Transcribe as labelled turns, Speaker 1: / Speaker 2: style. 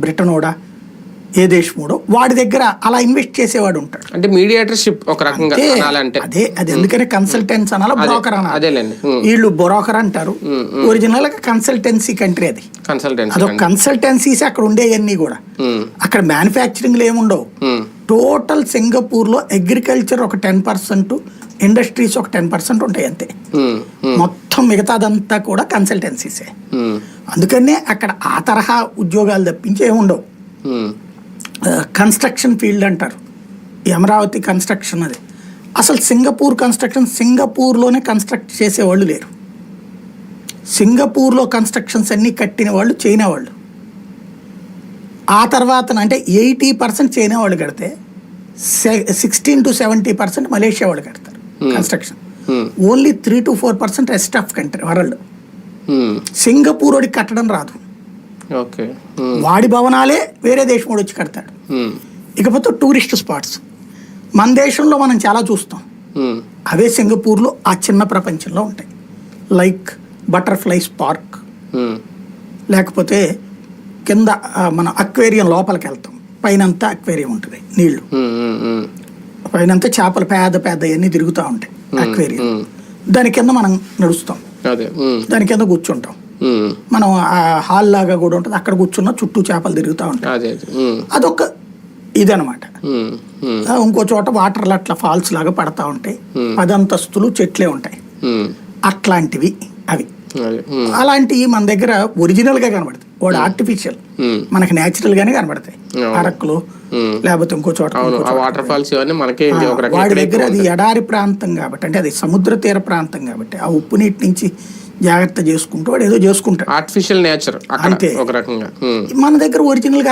Speaker 1: బ్రిటనోడా ఏ దేశమోడో వాడి దగ్గర అలా ఇన్వెస్ట్ చేసేవాడు ఉంటాడు.
Speaker 2: అంటే మీడియేటర్షిప్ ఒక రకంగా
Speaker 1: అదే అదే అది ఎందుకని కన్సల్టెన్స్ అనాలి బ్రోకర్ అనాలి. వీళ్ళు బ్రోకర్ అంటారు. ఒరిజినల్గా కన్సల్టెన్సీ కంట్రీ అది.
Speaker 2: కన్సల్టెన్సీ
Speaker 1: అదొక కన్సల్టెన్సీస్ అక్కడ ఉండేవన్నీ కూడా. అక్కడ మ్యానుఫ్యాక్చరింగ్ ఏముండవు. టోటల్ సింగపూర్లో అగ్రికల్చర్ ఒక టెన్ పర్సెంట్ ఇండస్ట్రీస్ ఒక టెన్ పర్సెంట్ ఉంటాయి అంతే. మొత్తం మిగతాదంతా కూడా కన్సల్టెన్సీసే. అందుకనే అక్కడ ఆ తరహా ఉద్యోగాలు తప్పించి ఏముండవు కన్స్ట్రక్షన్ ఫీల్డ్ అంటారు. అమరావతి కన్స్ట్రక్షన్ అది. అసలు సింగపూర్ కన్స్ట్రక్షన్ సింగపూర్లోనే కన్స్ట్రక్ట్ చేసేవాళ్ళు లేరు. సింగపూర్లో కన్స్ట్రక్షన్స్ అన్నీ కట్టిన వాళ్ళు చైనా వాళ్ళు ఆ తర్వాత అంటే ఎయిటీ పర్సెంట్ చైనా వాళ్ళు కడితే sixteen to seventy percent Malaysia వాళ్ళు కడతారు construction only three to four percent rest of country world. Singapore వాడికి కట్టడం రాదు.
Speaker 2: ఓకే.
Speaker 1: వాడి భవనాలే వేరే దేశం వాడు వచ్చి కడతాడు. ఇకపోతే టూరిస్ట్ స్పాట్స్. మన దేశంలో మనం చాలా చూస్తాం. అవే సింగపూర్లో ఆ చిన్న ప్రపంచంలో ఉంటాయి. లైక్ బటర్ఫ్లైస్ పార్క్ లేకపోతే కింద మన అక్వేరియం లోపలికి వెళ్తాం. పైనంతా అక్వేరియం ఉంటుంది నీళ్ళు. పైనంతా చేపలు పెద్ద పెద్ద అన్నీ తిరుగుతూ ఉంటాయి అక్వేరియం. దాని కింద మనం నడుస్తాం.
Speaker 2: అదే.
Speaker 1: దాని కింద కూర్చుంటాం. మనం ఆ హాల్ లాగా కూడా ఉంటుంది. అక్కడ కూర్చున్న చుట్టూ చేపలు తిరుగుతూ ఉంటాయి
Speaker 2: అదే అదే.
Speaker 1: అదొక ఇదనమాట. ఆ, ఇంకో చోట వాటర్ అట్లా ఫాల్స్ లాగా పడతా ఉంటాయి. పదంతస్తులు చెట్లే ఉంటాయి. అట్లాంటివి అవి. అలాంటివి మన దగ్గర ఒరిజినల్గా కనబడతాయి. వాడు ఆర్టిఫిషియల్ మనకి నేచురల్ గానే కనబడతాయి అరకులు లేకపోతే ఇంకో చోట.
Speaker 2: వాటర్ ఫాల్స్
Speaker 1: వాడి దగ్గర అది. ఎడారి ప్రాంతం కాబట్టి అంటే అది సముద్ర తీర ప్రాంతం కాబట్టి ఆ ఉప్పు నీటి నుంచి జాగ్రత్త చేసుకుంటూ వాడు ఏదో చేసుకుంటాడు
Speaker 2: ఆర్టిఫిషియల్ నేచర్
Speaker 1: అంతే.
Speaker 2: ఒక రకంగా.
Speaker 1: మన దగ్గర ఒరిజినల్గా